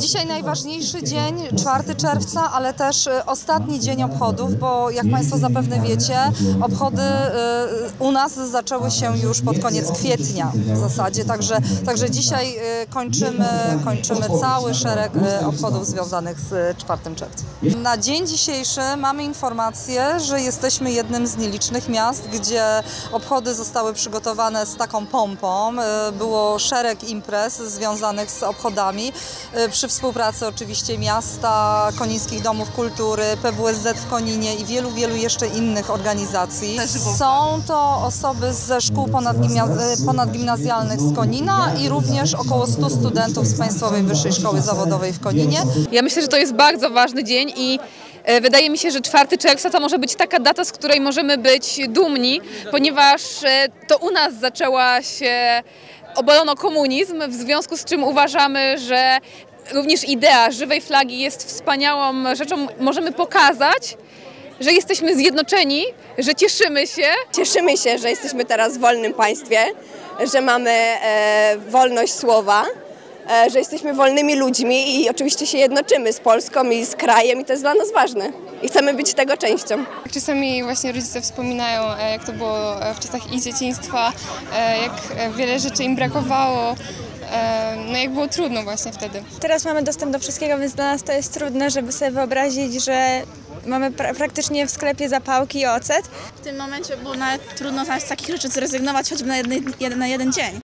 Dzisiaj najważniejszy dzień, 4 czerwca, ale też y, ostatni dzień obchodów, bo jak Państwo zapewne wiecie, obchody y, u nas zaczęły się już pod koniec kwietnia w zasadzie, także, także dzisiaj y, kończymy, kończymy cały szereg obchodów związanych z 4 czerwca. Na dzień dzisiejszy mamy informację, że jesteśmy jednym z nielicznych miast, gdzie obchody zostały przygotowane z taką pompą. Było szereg imprez związanych z obchodami przy współpracy oczywiście miasta, Konińskich Domów Kultury, PWSZ w Koninie i wielu, wielu jeszcze innych organizacji. Są to osoby ze szkół y, ponadgimnazjalnych z Konina i również około 100 studentów z Państwowej Wyższej Szkoły Zawodowej w Koninie. Ja myślę, że to jest bardzo ważny dzień i e, wydaje mi się, że 4 czerwca to może być taka data, z której możemy być dumni, ponieważ e, to u nas zaczęła się obalono komunizm, w związku z czym uważamy, że również idea żywej flagi jest wspaniałą rzeczą. Możemy pokazać, że jesteśmy zjednoczeni, że cieszymy się Cieszymy się, że jesteśmy teraz w wolnym państwie, że mamy e, wolność słowa, e, że jesteśmy wolnymi ludźmi i oczywiście się jednoczymy z Polską i z krajem i to jest dla nas ważne. I chcemy być tego częścią. Czasami właśnie rodzice wspominają, e, jak to było e, w czasach ich dzieciństwa, e, jak wiele rzeczy im brakowało, no jak było trudno właśnie wtedy. Teraz mamy dostęp do wszystkiego, więc dla nas to jest trudne, żeby sobie wyobrazić, że mamy pra praktycznie w sklepie zapałki i ocet. W tym momencie było nawet trudno z takich rzeczy zrezygnować choćby na na jeden dzień.